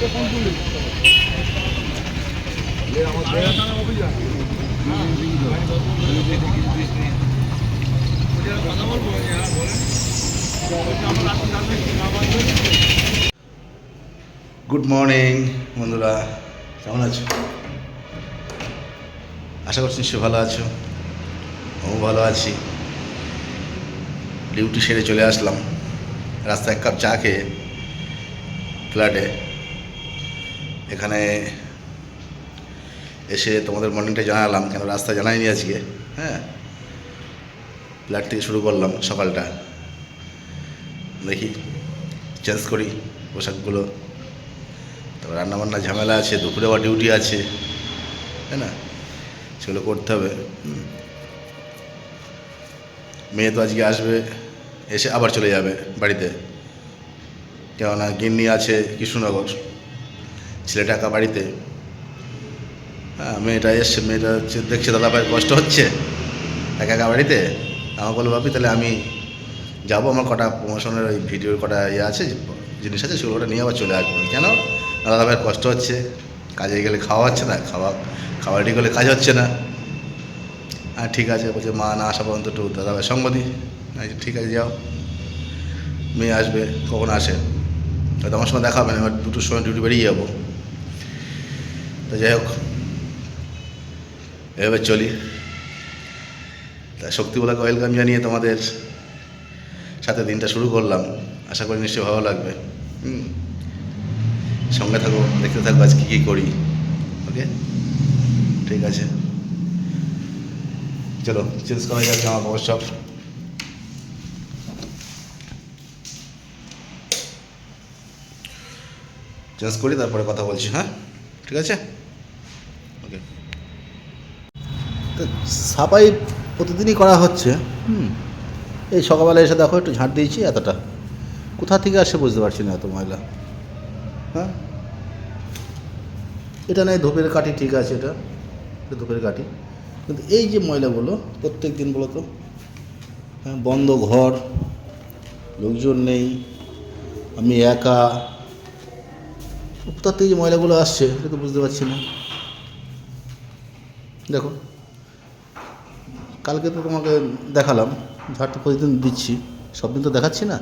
Good morning বন্ধুরা, কেমন আছো? আশা করছি নিশ্চয়ই ভালো আছো। ও ভালো আছি। ডিউটি সেরে চলে আসলাম। রাস্তায় এক কাপ চা খেয়ে ফ্ল্যাটে। এখানে এসে তোমাদের মর্নিংটা জানালাম, কেন রাস্তা জানাইনি আজকে? হ্যাঁ? ফ্ল্যাট থেকে শুরু করলাম সকালটা। দেখি চেঞ্জ করি পোশাকগুলো। তারপর রান্নাবান্না ঝামেলা আছে, দুপুরে আবার ডিউটি আছে। তাই না? সেগুলো করতে হবে। মেয়ে তো আজকে আসবে, এসে আবার চলে যাবে বাড়িতে। কেননা গিন্নি আছে কৃষ্ণনগর। ছেলেটা একা বাড়িতে। হ্যাঁ মেয়েটা এসছে, মেয়েটা হচ্ছে, দেখছে, দাদা, ভাই, কষ্ট হচ্ছে? একা একা বাড়িতে? আমার বলল ভাবি, তাহলে আমি যাব, আমার কটা প্রমোশনের ওই ভিডিওর কটা ইয়ে আছে, জিনিস আছে, সেগুলো নিয়ে আবার চলে আসব। কেন? দাদা ভাইয়ের কষ্ট হচ্ছে। কাজে গেলে খাওয়া হচ্ছে না, খাওয়া খাওয়া রেডি করলে কাজ হচ্ছে না। হ্যাঁ ঠিক আছে। বলছে, মা, না, আসা পর্যন্ত একটু দাদা, ভাই, সঙ্গ দিই। ঠিক আছে, যাও। মেয়ে আসবে, কখন আসে? হয়তো আমার সময় দেখা হবে না, এবার দুটোর সময় ডিউটি বেরিয়ে যাব। তো যাই হোক, এভাবে চলি। তা শক্তিবলাকে ওয়েলকাম জানিয়ে তোমাদের সাথে দিনটা শুরু করলাম। আশা করি নিশ্চয়ই ভালো লাগবে। হুম। সঙ্গে থাকো, দেখতে থাকো আজ কী কী করি। ওকে? ঠিক আছে। চলো চেঞ্জ করা যাক, জামা কাপড় সব। চেঞ্জ করি, তারপরে কথা বলছি হ্যাঁ? ঠিক আছে ওকে সাফাই প্রতিদিনই করা হচ্ছে। হুম। এই সকালবেলা এসে দেখো একটু ঝাঁট দিয়েছি, এতটা। কোথা থেকে আসে বুঝতে পারছি না এত ময়লা। হ্যাঁ? এটা নয় ধূপের কাঠি, ঠিক আছে এটা। ধূপের কাঠি। কিন্তু এই যে ময়লাগুলো, প্রত্যেক দিন বলো তো হ্যাঁ বন্ধ ঘর, লোকজন নেই, আমি একা। কোথার থেকে যে ময়লাগুলো আসছে, এটা তো বুঝতে পারছি না। দেখো। কালকে তো তোমাকে দেখালাম ঝাড় তো প্রতিদিন দিচ্ছি, সব দিন তো দেখাচ্ছি না।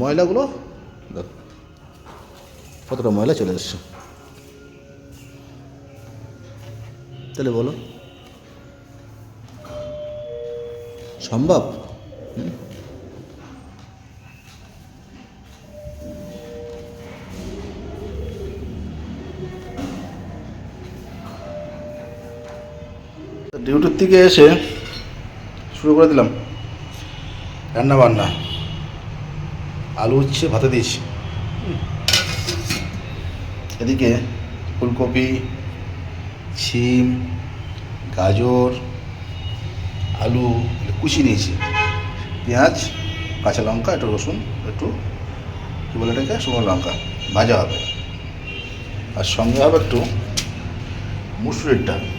ময়লাগুলো, দেখো, কতটা ময়লা চলে এসছে। তাহলে বলো। সম্ভব? হুম? ডিউটির থেকে এসে শুরু করে দিলাম। রান্না বান্না। আলু উচ্ছে ভাতে দিয়েছি। এদিকে ফুলকপি শিম গাজর, আলু কুচি নিয়েছি। পেঁয়াজ, কাঁচা লঙ্কা, একটু রসুন, একটু কী বলে এটাকে? শুকনো লঙ্কা। ভাজা হবে। আর সঙ্গে হবে একটু মুসুরির ডাল।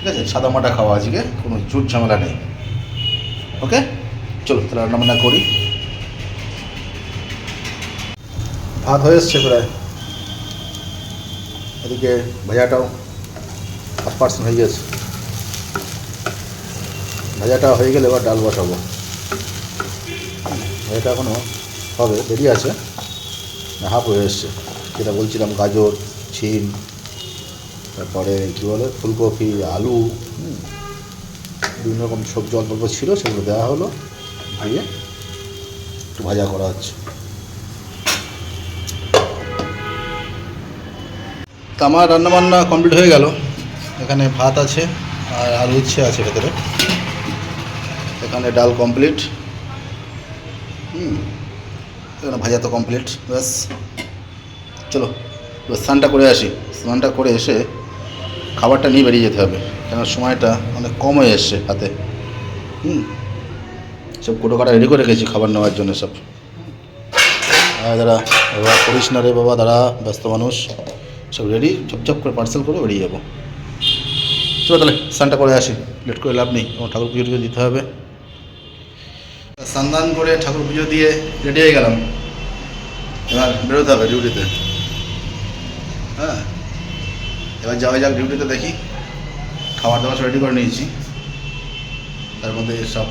ঠিক আছে? সাদা মাটা খাওয়া আজকে, কোনো জুট ঝামেলা নেই। ওকে? চলো, তাহলে রান্না বান্না করি। ভাত হয়ে এসছে প্রায়। এদিকে ভাজাটাও হাফ পার্সেন্ট হয়ে গেছে। ভাজাটা হয়ে গেলে এবার ডাল বসাবো। ভাজাটা এখনও হবে, দেরি আছে। হাফ হয়ে এসছে। যেটা বলছিলাম, গাজর, ছিম তারপরে কী বলে, ফুলকপি, আলু বিভিন্ন রকম সবজি অল্প অল্প ছিল, সেগুলো দেওয়া হলো ভাইয়ে একটু ভাজা করা হচ্ছে। তো আমার রান্নাবান্না কমপ্লিট হয়ে গেল। এখানে ভাত আছে আর আলু উচ্ছে আছে ভেতরে। এখানে ডাল কমপ্লিট। হুম, এখানে ভাজা তো কমপ্লিট, ব্যাস। চলো স্নানটা করে আসি। স্নানটা করে এসে খাবারটা নিয়ে বেরিয়ে যেতে হবে। কেন সময়টা অনেক কম হয়ে এসছে হাতে। হুম। সব কোটো কাটা রেডি করে রেখেছি খাবার নেওয়ার জন্য সব। দাদা বাবা করিস না রে বাবা দাদা ব্যস্ত মানুষ। সব রেডি ঝপঝপ করে পার্সেল করে বেরিয়ে যাব। চলো তাহলে, স্নানটা করে আসি। লেট করে লাভ নেই আমার ঠাকুর পুজো দিতে হবে। স্নান করে ঠাকুর পুজো দিয়ে রেডি হয়ে গেলাম। এবার বেরোতে হবে ডিউটিতে হ্যাঁ। এবার যাওয়া যাক ডিউটিতে দেখি। খাবার দাবার সব রেডি করে নিয়েছি। তার মধ্যে সব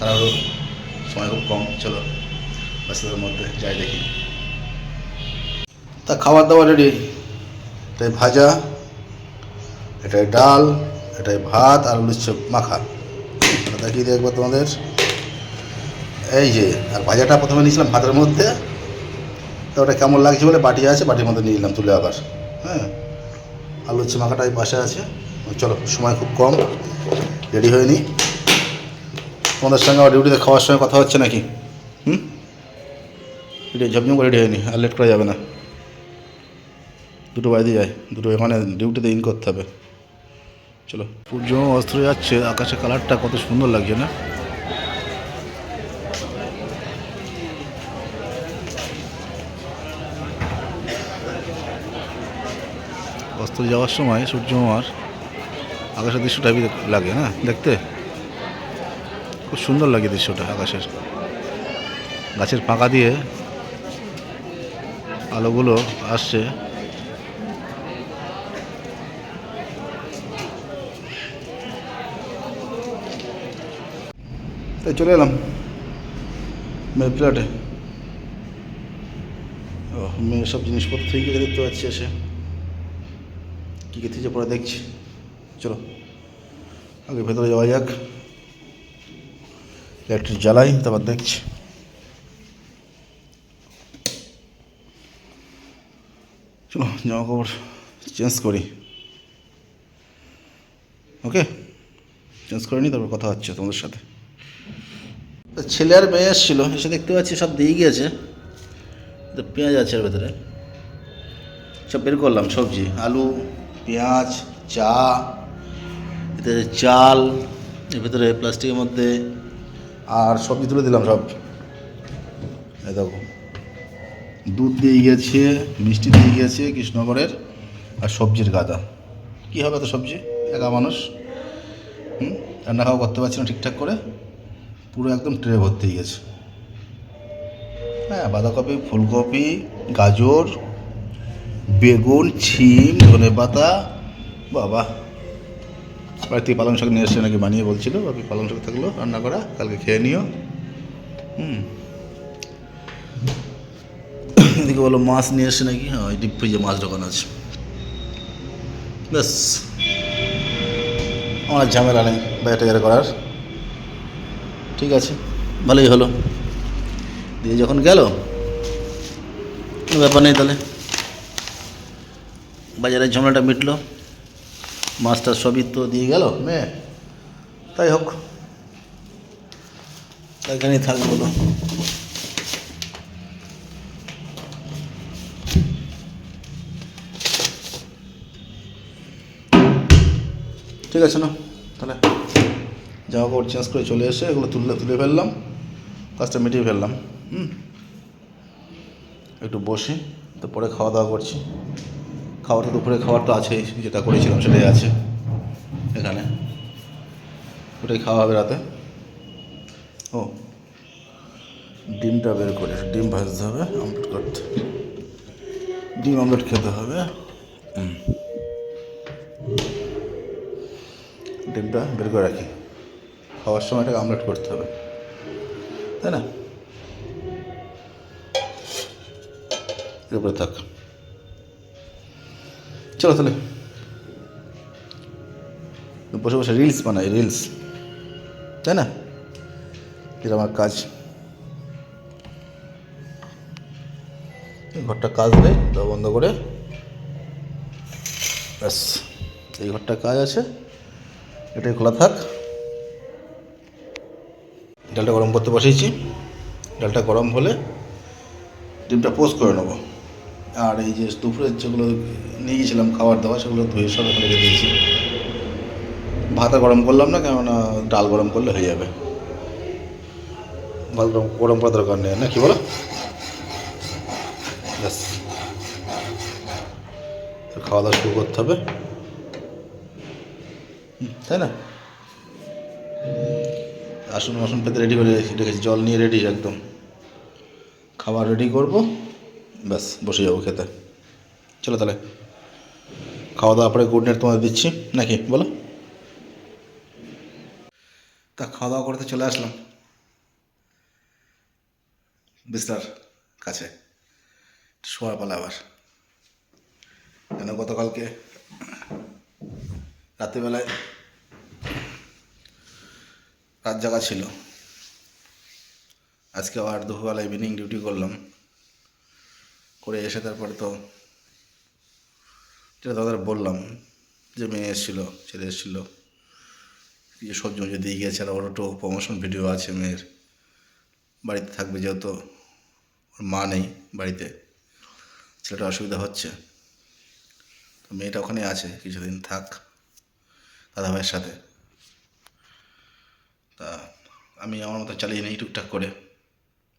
তাড়াহুড়ো, সময় খুব কম। চলো ব্যস্ততার মধ্যে যাই দেখি। তা খাবার দাবার রেডি এটাই ভাজা, এটাই ডাল, এটাই ভাত, আর আলুর মাখা। দিই একবার তোমাদের। এই যে, আর ভাজাটা প্রথমে নিয়েছিলাম ভাতের মধ্যে। তো ওটা কেমন লাগছে বলে বাটি আছে, বাটির মধ্যে নিয়ে নিলাম তুলে আবার। হ্যাঁ। আলুর মাখাটা এই পাশে আছে। চলো, সময় খুব কম। রেডি হয়ে নি। তোমাদের সঙ্গে আমার ডিউটিতে খাওয়ার সময় কথা হচ্ছে নাকি? হুম? ঝপঝপ করে রেডি হয়নি আর লেট করা যাবে না। দুটো বাড়িতে যায়, দুটো এখানে ডিউটিতে ইন করতে হবে। চলো, সূর্য অস্ত্র যাচ্ছে, আকাশের কালারটা কত সুন্দর লাগছে না? অস্ত যাওয়ার সময় সূর্য মামার আকাশের দৃশ্যটা লাগে, না? দেখতে? খুব সুন্দর লাগে দৃশ্যটা আকাশের। গাছের ফাঁকা দিয়ে আলোগুলো আসছে। তাই চলে এলাম মেয়ের ও মেয়ের সব জিনিসপত্র থেকে দেখতে পাচ্ছি এসে। কী কী থেকে পরে দেখছি? চলো, আগে ভেতরে যাওয়া যাক। ইলেকট্রিক জ্বালাই, তারপর দেখছি। চলো, জামা কাপড় চেঞ্জ করি। ওকে চেঞ্জ করে নি, তারপর কথা হচ্ছে তোমাদের সাথে। ছেলে আর মেয়ে এসেছিল, এসে দেখতে পাচ্ছি সব দিয়ে গিয়েছে। তো পেঁয়াজ আছে ভেতরে। সব বের করলাম, সবজি, আলু পেঁয়াজ, চা, এতে চাল, এর ভিতরে প্লাস্টিকের মধ্যে, আর সবজি তুলে দিলাম সব। এই দেখো। দুধ দিয়ে গিয়েছে, মিষ্টি দিয়ে গিয়েছে কৃষ্ণগড়ের আর সবজির গাদা। কী হবে তো সবজি? একা মানুষ। হুম? রান্না খাওয়া করতে পারছি না ঠিকঠাক করে। পুরো একদম ট্রে ভর্তি গেছে। হ্যাঁ বাঁধাকপি, ফুলকপি, গাজর বেগুন, ছিম, ধনে পাতা। বাবা বাড়ি থেকে পালং শাক নিয়ে এসছে নাকি বানিয়ে বলছিল? বাপি, পালং শাক থাকল, রান্না করা, কালকে খেয়ে নিও। হুম। এদিকে বলো, মাছ নিয়ে এসছে নাকি? হ্যাঁ ডিপ ফ্রিজে মাছ ঢোকানো আছে। ব্যাস। আমার ঝামেলা নেই বাইরে করার। ঠিক আছে, ভালোই হলো। দিয়ে যখন গেল ব্যাপার নেই তাহলে। বাজারের ঝামেলাটা মিটলো। মাছটা সবই তো দিয়ে গেল, মেয়ে। তাই হোক এখানেই থাক বলো। ঠিক আছে না? তাহলে জামা কাপড় চেঞ্জ করে চলে এসে এগুলো তুলে তুলে ফেললাম। কাজটা মিটিয়ে ফেললাম। হুম। একটু বসে তারপরে খাওয়া দাওয়া করছি। খাওয়াটা দুপুরে খাবার তো আছেই, যেটা করেছিলাম সেটাই আছে এখানে। ওটাই খাওয়া হবে রাতে। ও, ডিমটা বের করে, ডিম ভাজতে হবে অমলেট করতে। ডিম অমলেট খেতে হবে। ডিমটা বের করে রাখি। খাওয়ার সময় এটাকে আমলেট করতে হবে। তাই না? এর উপরে থাক। চলো তাহলে। বসে বসে রিলস বানাই রিলস তাই না? এটা আমার কাজ। ঘরটা কাজ নেই তা বন্ধ করে। ব্যাস, এই ঘরটা কাজ আছে, এটাই খোলা থাক। ডালটা গরম করতে বসিয়েছি। ডালটা গরম হলে ডিমটা পোস্ট করে নেব। আর এই যে দুপুরের যেগুলো নিয়ে গেছিলাম খাবার দাবার, সেগুলো ধুয়ে সব রেখে দিয়েছি। ভাত গরম করলাম না, কেননা ডাল গরম করলে হয়ে যাবে। ভাত গরম গরম করার দরকার নেই। না কি বলো? ব্যাস। খাওয়া দাওয়া শুরু করতে হবে। তাই না? আসন আসন পেতে রেডি করে রেখেছি। জল নিয়ে রেডি একদম। খাবার রেডি করব। ব্যাস, বসে যাব খেতে। চলো তাহলে। খাওয়া দাওয়া পরে গুড নাইট তোমাদের দিচ্ছি, নাকি? বলো। তা খাওয়া দাওয়া করতে চলে আসলাম। বিস্তার, কাছে। শোয়ার পালা আবার। কেন গতকালকে রাত্রিবেলায় রাত জাগা ছিল। আজকে আবার দুপুরবেলা ইভিনিং ডিউটি করলাম। করে এসে তারপরে তো যেটা তাদের বললাম যে মেয়ে এসেছিল, ছেলে এসেছিল কিছু সবজি মবজি দিয়ে গিয়েছে, আর ওর একটু প্রমোশন ভিডিও আছে মেয়ের। বাড়িতে থাকবে যেহেতু ওর মা নেই বাড়িতে, ছেলেটা অসুবিধা হচ্ছে। তো মেয়েটা ওখানে আছে, কিছুদিন থাক দাদাভাইয়ের সাথে। তা আমি আমার মতো চালিয়ে নিই টুকটাক করে,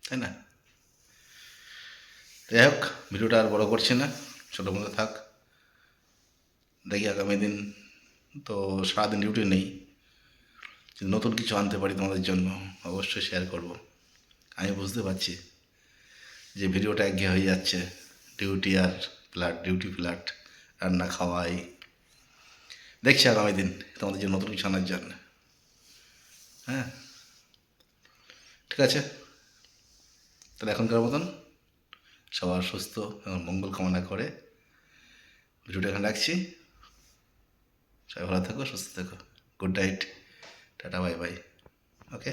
তাই না? যাই হোক ভিডিওটা আর বড় করছি না, ছোটো মতো থাক। দেখি আগামী দিন তো সারাদিন ডিউটি নেই নতুন কিছু আনতে পারি তোমাদের জন্য, অবশ্যই শেয়ার করব। আমি বুঝতে পারছি যে ভিডিওটা একঘেয়ে হয়ে যাচ্ছে ডিউটি আর ফ্ল্যাট ডিউটি ফ্ল্যাট রান্না, খাওয়াই। দেখছি আগামী দিন তোমাদের জন্য নতুন কিছু আনার জন্য। হ্যাঁ? ঠিক আছে? তাহলে এখনকার মতন সবার সুস্থ এবং মঙ্গল কামনা করে ভিডিওটা এখানে রাখছি। সবাই ভালো থাকো, সুস্থ থাকো। Good night tata bye bye okay